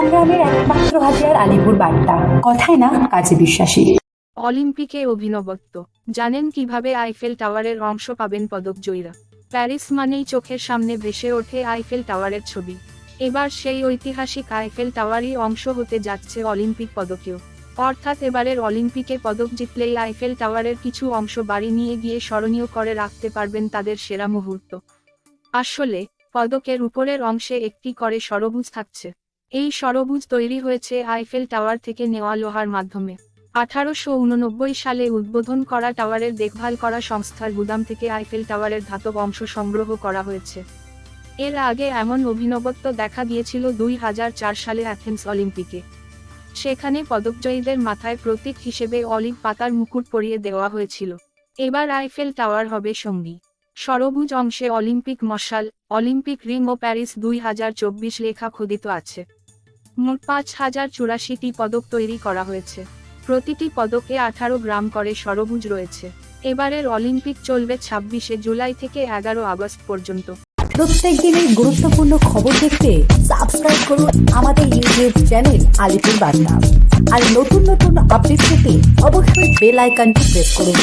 সূত্র হাতিয়ার আলিপুর বার্তা। কথায় না, কাজে বিশ্বাসী। অলিম্পিকে অভিনবত্ব। জানেন কীভাবে আইফেল টাওয়ারের অংশ পাবেন পদকজয়ীরা। প্যারিস মানেই চোখের সামনে ভেসে ওঠে আইফেল টাওয়ারের ছবি। এবার সেই ঐতিহাসিক আইফেল টাওয়ারই অংশ হতে যাচ্ছে অলিম্পিক পদকেও। অর্থাৎ এবারের অলিম্পিকে পদক জিতলেই আইফেল টাওয়ারের কিছু অংশ বাড়ি নিয়ে গিয়ে স্মরণীয় করে রাখতে পারবেন তাদের সেরা মুহূর্ত। আসলে, পদকের উপরের অংশে একটি করে সরবুজ থাকছে। এই সরবুজ তৈরি হয়েছে আইফেল টাওয়ার থেকে নেওয়া লোহার মাধ্যমে। আঠারোশো উননব্বই সালে উদ্বোধন করা টাওয়ারের দেখভাল করা সংস্থার গুদাম থেকে আইফেল টাওয়ারের ধাতব অংশ সংগ্রহ করা হয়েছে। এর আগে এমন অভিনবত্ব দেখা দিয়েছিল দুই হাজার চার সালে অ্যাথেন্স অলিম্পিকে। সেখানে পদকজয়ীদের মাথায় প্রতীক হিসেবে অলিভ পাতার মুকুট পরিয়ে দেওয়া হয়েছিল। এবার আইফেল টাওয়ার হবে সঙ্গী। সরবুজ অংশে অলিম্পিক মশাল, অলিম্পিক রিং ও প্যারিস দুই হাজার চব্বিশ লেখা খোদিত আছে। মোট পাঁচ হাজার চুরাশিটি পদক তৈরি করা হয়েছে। প্রতিটি পদকে আঠারো গ্রাম করে সরবুজ রয়েছে। এবারের অলিম্পিক চলবে ছাব্বিশে জুলাই থেকে এগারো আগস্ট পর্যন্ত। প্রত্যেক দিনের গুরুত্বপূর্ণ খবর দেখতে সাবস্ক্রাইব করুন আমাদের ইউটিউব চ্যানেল আলিপুর বার্তা আর নতুন নতুন আপডেট পেতে অবশ্যই বেল আইকনটি প্রেস করুন।